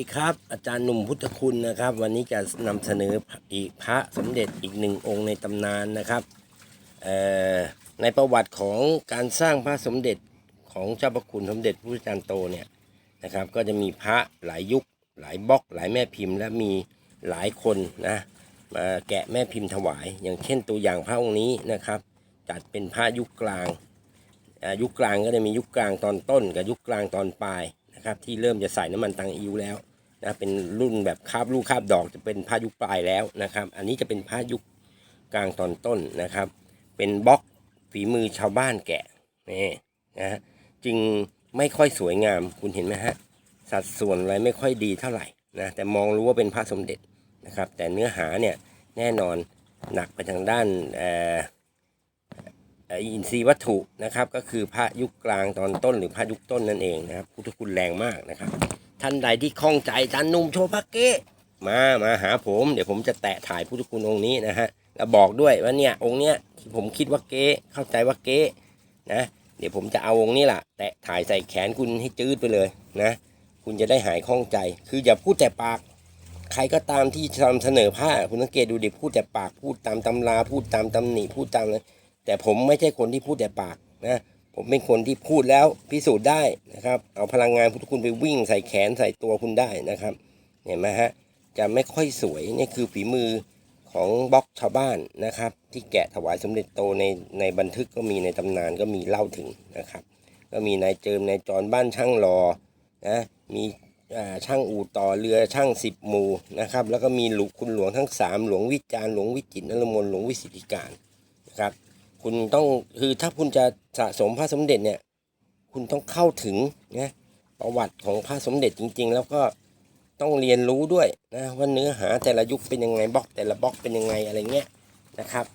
ดีครับ อาจารย์หนุ่มพุทธคุณนะครับ วันนี้จะนำเสนออีกพระสมเด็จอีกหนึ่งองค์ในตำนานนะครับในประวัติของการสร้างพระสมเด็จของเจ้าพระคุณสมเด็จพระพุทธจารย์โตเนี่ยนะครับ ก็จะมีพระหลายยุค หลายบล็อก หลายแม่พิมพ์ และมีหลายคนนะมาแกะแม่พิมพ์ถวาย อย่างเช่นตัวอย่างพระองค์นี้นะครับ จัดเป็นพระยุคกลางยุคกลางก็จะมียุคกลางตอนต้น กับยุคกลางตอนปลายนะครับที่เริ่มจะใส่น้ำมันตังอิวแล้ว นะเป็นรุ่นแบบคาบลูกคาบดอกจะเป็นผ้ายุคปลายแล้วนะครับ อันนี้จะเป็นผ้ายุคกลางตอนต้นนะครับ เป็นบล็อกฝีมือชาวบ้านแกะนี่นะจึงไม่ค่อยสวยงามคุณเห็นไหมฮะสัดส่วนอะไรไม่ค่อยดีเท่าไหร่นะแต่มองรู้ว่าเป็นพระสมเด็จนะครับ แต่เนื้อหาเนี่ยแน่นอนหนักไปทางด้านเอ่อเอ่ออินทรีย์วัตถุนะครับ ก็คือพระยุคกลางตอนต้นหรือพระยุคต้นนั่นเองนะครับพุทธคุณแรงมากนะครับ ท่านใดที่คล่องใจจารย์หนุ่มโชว์พระเกมามาหาผม เดี๋ยวผมจะแตะถ่ายพุทธคุณองค์นี้นะฮะแล้วบอกด้วยว่าเนี่ยองค์เนี้ยที่ผมคิดว่าเก้เข้าใจว่าเก้นะเดี๋ยวผมจะเอาองค์นี้ล่ะ แตะถ่ายใส่แขนคุณให้จืดไปเลยนะ คุณจะได้หายคล่องใจ คืออย่าพูดแต่ปาก ใครก็ตามที่ทำเสนอผ้าคุณสังเกตดูดิพูดแต่ปากพูดตามตำราพูดตามตำหนิพูดตามเลยแต่ผมไม่ใช่คนที่พูดแต่ปากนะ ผมเป็นคนที่พูดแล้วพิสูจน์ได้นะครับ เอาพลังงานพุทธคุณไปวิ่งใส่แขนใส่ตัวคุณได้นะครับ เห็นไหมฮะ จะไม่ค่อยสวยนี่คือฝีมือของบล็อกชาวบ้านนะครับ ที่แกะถวายสมเด็จโตในในบันทึกก็มีในตำนานก็มีเล่าถึงนะครับ ก็มีนายเจิมนายจรบ้านช่างรอนะมีช่างอู่ต่อเรือช่างสิบหมู่นะครับ แล้วก็มีหลวงคุณหลวงทั้งสามหลวงวิจารหลวงวิจิตรนรมนหลวงวิสิทธิการนะครับ คุณต้องคือถ้าคุณจะสะสมพระสมเด็จเนี่ย คุณต้องเข้าถึงนะประวัติของพระสมเด็จจริง ๆ แล้วก็ต้องเรียนรู้ด้วยนะว่าเนื้อหาแต่ละยุคเป็นยังไงบล็อกแต่ละบล็อกเป็นยังไงอะไรเงี้ยนะครับ